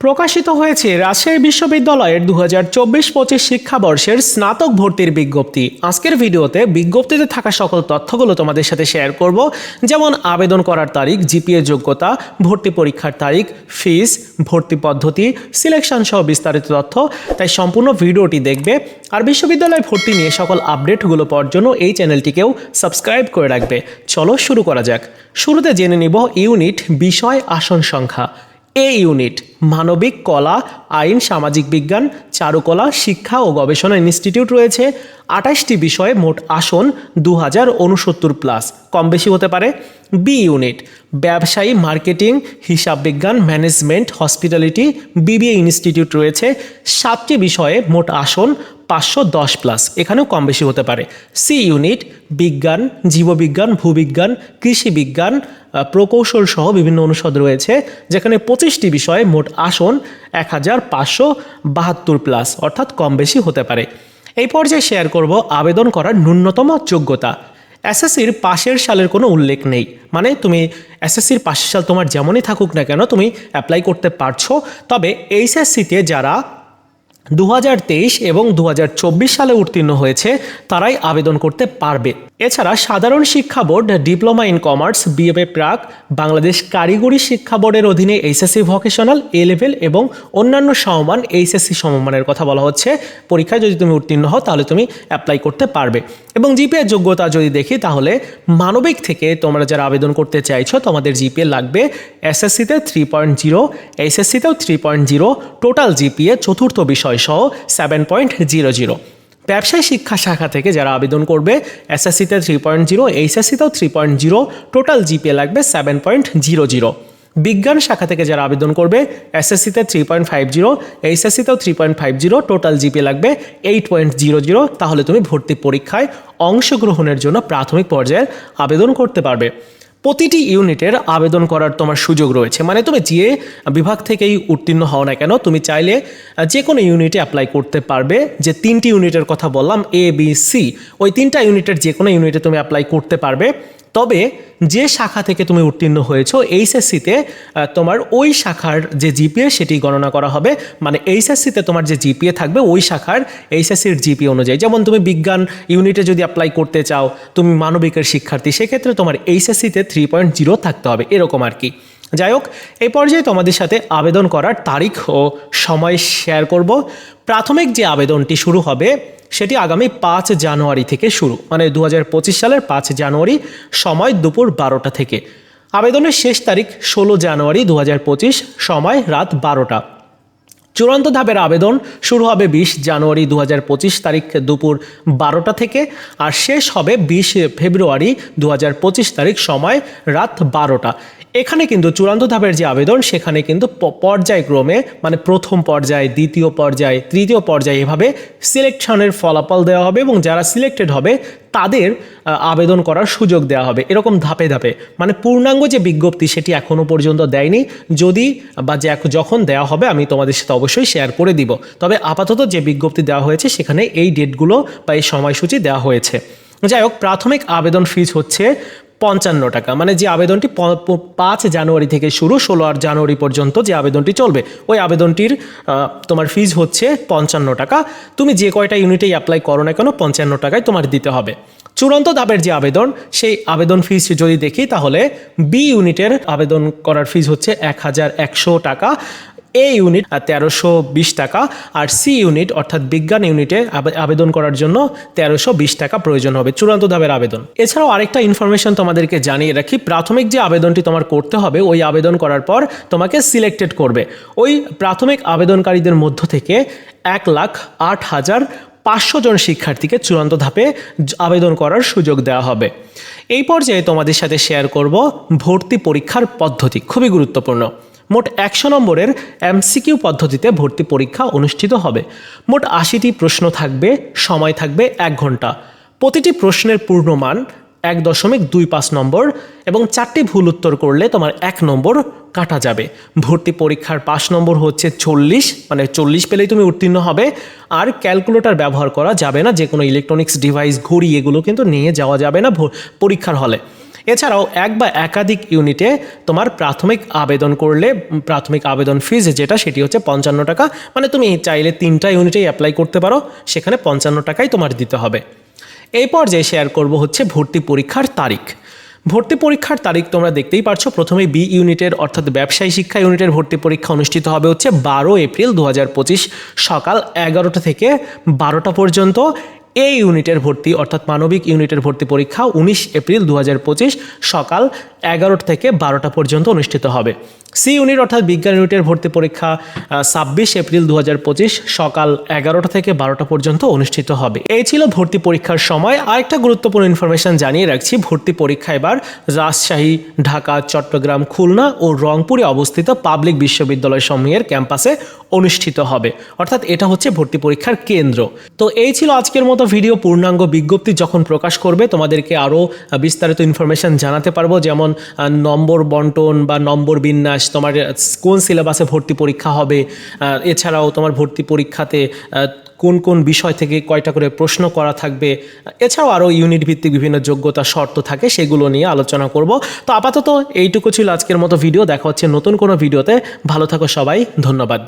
প্রকাশিত হয়েছে রাজশাহী বিশ্ববিদ্যালয়ের দু হাজার চব্বিশ পঁচিশ শিক্ষাবর্ষের স্নাতক ভর্তির বিজ্ঞপ্তি। আজকের ভিডিওতে বিজ্ঞপ্তিতে থাকা সকল তথ্যগুলো তোমাদের সাথে শেয়ার করব, যেমন আবেদন করার তারিখ, জিপিএ যোগ্যতা, ভর্তি পরীক্ষার তারিখ ফিস ভর্তি পদ্ধতি সিলেকশন সহ বিস্তারিত তথ্য। তাই সম্পূর্ণ ভিডিওটি দেখবে আর বিশ্ববিদ্যালয় ভর্তি নিয়ে সকল আপডেটগুলো পাওয়ার জন্য এই চ্যানেলটিকেও সাবস্ক্রাইব করে রাখবে। চলো শুরু করা যাক। শুরুতে জেনে নিব ইউনিট বিষয় আসন সংখ্যা। এ ইউনিট মানবিক কলা আইন সামাজিক বিজ্ঞান চারুকলা শিক্ষা ও গবেষণা ইনস্টিটিউট রয়েছে। আঠাশটি বিষয়ে মোট আসন দু হাজার উনসত্তর প্লাস কম বেশি হতে পারে বি ইউনিট ব্যবসায়ী মার্কেটিং হিসাব বিজ্ঞান ম্যানেজমেন্ট হসপিটালিটি বিবিএ ইনস্টিটিউট রয়েছে। সাতটি বিষয়ে মোট আসন পাঁচশো দশ প্লাস এখানেও কম বেশি হতে পারে। সি ইউনিট বিজ্ঞান, জীববিজ্ঞান, ভূবিজ্ঞান, কৃষি বিজ্ঞান প্রকৌশল সহ বিভিন্ন অনুষদ রয়েছে, যেখানে পঁচিশটি বিষয়ে মোট আসন এক হাজার পাঁচশো বাহাত্তর প্লাস অর্থাৎ কম বেশি হতে পারে। এই পর্যায়ে শেয়ার করব আবেদন করার ন্যূনতম যোগ্যতা। এসএসসির পাশের সালের কোনো উল্লেখ নেই। মানে তুমি এসএসসির পাশের সাল তোমার যেমনই থাকুক না কেন, তুমি অ্যাপ্লাই করতে পারছ। তবে এইচএসসিতে যারা দু হাজার তেইশ এবং দু হাজার চব্বিশ সালে উত্তীর্ণ হয়েছে, তারাই আবেদন করতে পারবে। এছাড়া সাধারণ শিক্ষা board, diploma in commerce, BA প্রাক, বাংলাদেশ কারিগরি শিক্ষা বোর্ডের অধীনে এইচএসসি ভোকেশনাল, এ লেভেল এবং অন্যান্য সমমান এইচএসসি সমমানের কথা বলা হচ্ছে। পরীক্ষায় যদি তুমি উত্তীর্ণ হও, তাহলে তুমি অ্যাপ্লাই করতে পারবে। এবং জিপিএ যোগ্যতা যদি দেখি, তাহলে মানবিক থেকে তোমরা যারা আবেদন করতে চাইছো, তোমাদের জিপিএ লাগবে এসএসসিতে three point zero এইচএসসিতেও three point zero total GPA চতুর্থ বিষয় সহ সেভেন পয়েন্ট জিরো জিরো। ব্যবসায় শিক্ষা শাখা থেকে যারা আবেদন করবে এসএসসিতে three point zero এইচএসসিতেও three point zero total GPA লাগবে সেভেন পয়েন্ট জিরো জিরো বিজ্ঞান শাখা থেকে যারা আবেদন করবে এসএসসিতে three point five zero এইচএসসিতেও three point five zero total GPA লাগবে এইট পয়েন্ট জিরো জিরো তাহলে তুমি ভর্তি পরীক্ষায় অংশগ্রহণের জন্য প্রাথমিক পর্যায়ে আবেদন করতে পারবে। প্রতিটি ইউনিটের আবেদন করার তোমার সুযোগ রয়েছে। মানে তুমি যে বিভাগ থেকেই উত্তীর্ণ হও না কেন, তুমি চাইলে যে কোনো ইউনিটে অ্যাপ্লাই করতে পারবে। যে তিনটি ইউনিটের কথা বললাম এ বি সি ওই তিনটা ইউনিটের যে কোনো ইউনিটে তুমি অ্যাপ্লাই করতে পারবে। তবে যে শাখা থেকে তুমি উত্তীর্ণ হয়েছো, এইচএসসিতে তোমার ওই শাখার যে জিপিএ সেটি গণনা করা হবে। মানে এইচএসসিতে তোমার যে জিপিএ থাকবে, ওই শাখার এইচএসসির জিপিএ অনুযায়ী। যেমন তুমি বিজ্ঞান ইউনিটে যদি অ্যাপ্লাই করতে চাও, তুমি মানবিকের শিক্ষার্থী, সেক্ষেত্রে তোমার এইচএসসিতে থ্রি পয়েন্ট জিরো থাকতে হবে, এরকম আর কি। যাই হোক এই পর্যায়ে তোমাদের সাথে আবেদন করার তারিখ ও সময় শেয়ার করব। প্রাথমিক যে আবেদনটি শুরু হবে, সেটি আগামী পাঁচ জানুয়ারি থেকে শুরু মানে দু হাজার পঁচিশ সালের পাঁচ জানুয়ারি সময় দুপুর বারোটা থেকে। আবেদনের শেষ তারিখ ষোলো জানুয়ারি দু হাজার পঁচিশ, সময় রাত বারোটা। চূড়ান্ত ধাপের আবেদন শুরু হবে বিশ জানুয়ারি দু হাজার পঁচিশ তারিখ দুপুর বারোটা থেকে আর শেষ হবে বিশ ফেব্রুয়ারি দু হাজার পঁচিশ তারিখ সময় রাত বারোটা। এখানে কিন্তু চূড়ান্ত ধাপের যে আবেদন, সেখানে কিন্তু পর্যায়ক্রমে মানে প্রথম পর্যায়, দ্বিতীয় পর্যায়, তৃতীয় পর্যায়ে এভাবে সিলেকশনের ফলাফল দেওয়া হবে এবং যারা সিলেক্টেড হবে, তাদের আবেদন করার সুযোগ দেওয়া হবে। এরকম ধাপে ধাপে। মানে পূর্ণাঙ্গ যে বিজ্ঞপ্তি, সেটি এখনও পর্যন্ত দেয়নি। যদি, বা যে যখন দেওয়া হবে, আমি তোমাদের সাথে অবশ্যই শেয়ার করে দিব। তবে আপাতত যে বিজ্ঞপ্তি দেওয়া হয়েছে, সেখানে এই ডেটগুলো বা এই সময়সূচি দেওয়া হয়েছে। যাই হোক, প্রাথমিক আবেদন ফিজ হচ্ছে পঞ্চান্ন টাকা। মানে যে আবেদনটি পাঁচ জানুয়ারি থেকে শুরু, ষোলো আর জানুয়ারি পর্যন্ত যে আবেদনটি চলবে, ওই আবেদনটির তোমার ফিজ হচ্ছে পঞ্চান্ন টাকা। তুমি যে কয়টা ইউনিটেই অ্যাপ্লাই করো না কেন, পঞ্চান্ন টাকায় তোমার দিতে হবে। চূড়ান্ত ধাপের যে আবেদন, সেই আবেদন ফিস যদি দেখি, তাহলে বি ইউনিটের আবেদন করার ফিজ হচ্ছে এক হাজার একশো টাকা। এ ইউনিট তেরোশো বিশ টাকা, আর সি ইউনিট অর্থাৎ বিজ্ঞান ইউনিটে আবে- আবেদন করার জন্য তেরোশো বিশ টাকা প্রয়োজন হবে, চূড়ান্ত ধাপের আবেদন। এছাড়াও আরেকটা ইনফরমেশন তোমাদেরকে জানিয়ে রাখি, প্রাথমিক যে আবেদনটি তোমার করতে হবে, ওই আবেদন করার পর তোমাকে সিলেক্টেড করবে। ওই প্রাথমিক আবেদনকারীদের মধ্য থেকে এক লাখ আট হাজার পাঁচশো জন শিক্ষার্থীকে চূড়ান্ত ধাপে আবেদন করার সুযোগ দেওয়া হবে। এই পর্যায়ে তোমাদের সাথে শেয়ার করব ভর্তি পরীক্ষার পদ্ধতি, খুবই গুরুত্বপূর্ণ। মোট একশো নম্বরের এমসিকিউ পদ্ধতিতে ভর্তি পরীক্ষা অনুষ্ঠিত হবে। মোট আশিটি প্রশ্ন থাকবে, সময় থাকবে এক ঘণ্টা। প্রতিটি প্রশ্নের পূর্ণমান এক দশমিক দুই পাঁচ নম্বর এবং চারটি ভুল উত্তর করলে তোমার এক নম্বর কাটা যাবে। ভর্তি পরীক্ষার পাঁচ নম্বর হচ্ছে চল্লিশ মানে চল্লিশ পেলেই তুমি উত্তীর্ণ হবে। আর ক্যালকুলেটর ব্যবহার করা যাবে না যে কোনো ইলেকট্রনিক্স ডিভাইস, ঘড়ি, এগুলো কিন্তু নিয়ে যাওয়া যাবে না পরীক্ষার হলে। এছাড়াও এক বা একাধিক ইউনিটে তোমার প্রাথমিক আবেদন করলে প্রাথমিক আবেদন ফিজ যেটা, সেটি হচ্ছে পঞ্চান্ন টাকা। মানে তুমি চাইলে তিনটা ইউনিটেই অ্যাপ্লাই করতে পারো, সেখানে পঞ্চান্ন টাকাই তোমার দিতে হবে। এই পর্যায়ে শেয়ার করব হচ্ছে ভর্তি পরীক্ষার তারিখ। ভর্তি পরীক্ষার তারিখ তোমরা দেখতেই পারছ, প্রথমে বি ইউনিটের, অর্থাৎ ব্যবসায়ী শিক্ষা ইউনিটের ভর্তি পরীক্ষা অনুষ্ঠিত হবে হচ্ছে বারো এপ্রিল দু হাজার পঁচিশ সকাল এগারোটা থেকে বারোটা পর্যন্ত। এ ইউনিটের ভর্তি অর্থাৎ মানবিক ইউনিটের ভর্তি পরীক্ষা উনিশ এপ্রিল দু হাজার পঁচিশ সকাল এগারোটা থেকে বারোটা পর্যন্ত অনুষ্ঠিত হবে। সি ইউনিট অর্থাৎ বিজ্ঞান ইউনিটের ভর্তি পরীক্ষা ছাব্বিশ এপ্রিল দু হাজার পঁচিশ সকাল এগারোটা থেকে বারোটা পর্যন্ত অনুষ্ঠিত হবে। এই ছিল ভর্তি পরীক্ষার সময়। আরেকটা গুরুত্বপূর্ণ ইনফরমেশন জানিয়ে রাখছি। ভর্তি পরীক্ষা এবার রাজশাহী, ঢাকা, চট্টগ্রাম, খুলনা ও রংপুরে অবস্থিত পাবলিক বিশ্ববিদ্যালয় সমূহের ক্যাম্পাসে অনুষ্ঠিত হবে। অর্থাৎ এটা হচ্ছে ভর্তি পরীক্ষার কেন্দ্র। তো এই ছিল আজকের মতো ভিডিও পূর্ণাঙ্গ বিজ্ঞপ্তি যখন প্রকাশ করবে, তোমাদেরকে আরও বিস্তারিত ইনফরমেশন জানাতে পারব। যেমন নম্বর বন্টন বা নম্বর বিন্যাস, তোমার কোন সিলেবাসে ভর্তি পরীক্ষা হবে এছাড়াও তোমার ভর্তি পরীক্ষাতে কোন কোন বিষয় থেকে কয়টা করে প্রশ্ন করা থাকবে এছাড়াও আরও ইউনিট ভিত্তিক বিভিন্ন যোগ্যতা শর্ত থাকে, সেগুলো নিয়ে আলোচনা করব। তো আপাতত এইটুকু ছিল আজকের মতো ভিডিও দেখা হচ্ছে নতুন কোনো ভিডিওতে ভালো থাকো সবাই, ধন্যবাদ।